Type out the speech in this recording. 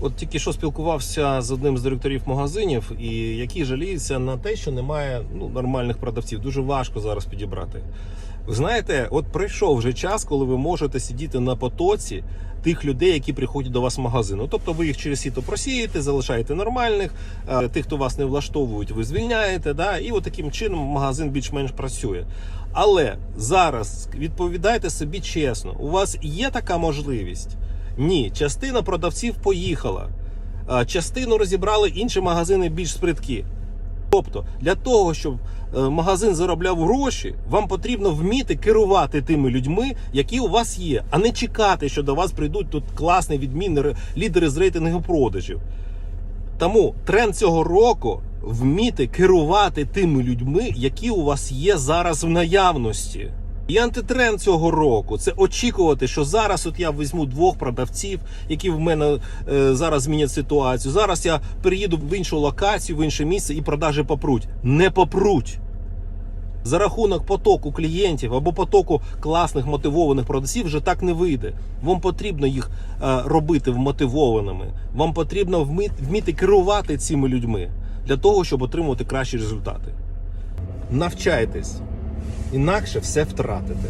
От тільки що спілкувався з одним з директорів магазинів, і який жаліється на те, що немає ну, нормальних продавців. Дуже важко зараз підібрати. Ви знаєте, от прийшов вже час, коли ви можете сидіти на потоці тих людей, які приходять до вас в магазин. Ну, тобто ви їх через сіто просієте, залишаєте нормальних, е, тих, хто вас не влаштовують, ви звільняєте. Да? І от таким чином магазин більш-менш працює. Але зараз відповідайте собі чесно, у вас є така можливість? Ні, частина продавців поїхала. Частину розібрали інші магазини більш сприткі. Тобто, для того, щоб е, магазин заробляв гроші, вам потрібно вміти керувати тими людьми, які у вас є, а не чекати, що до вас прийдуть тут класні відмінні лідери з рейтингу продажів. Тому тренд цього року вміти керувати тими людьми, які у вас є зараз в наявності. І антитренд цього року це очікувати, що зараз от я візьму двох продавців, які в мене е, зараз змінять ситуацію. Зараз я переїду в іншу локацію, в інше місце і продажі попруть. Не попруть. За рахунок потоку клієнтів або потоку класних мотивованих продавців вже так не вийде. Вам потрібно їх е, робити вмотивованими. Вам потрібно вміти, вміти керувати цими людьми для того, щоб отримувати кращі результати. Навчайтесь, інакше все втратите.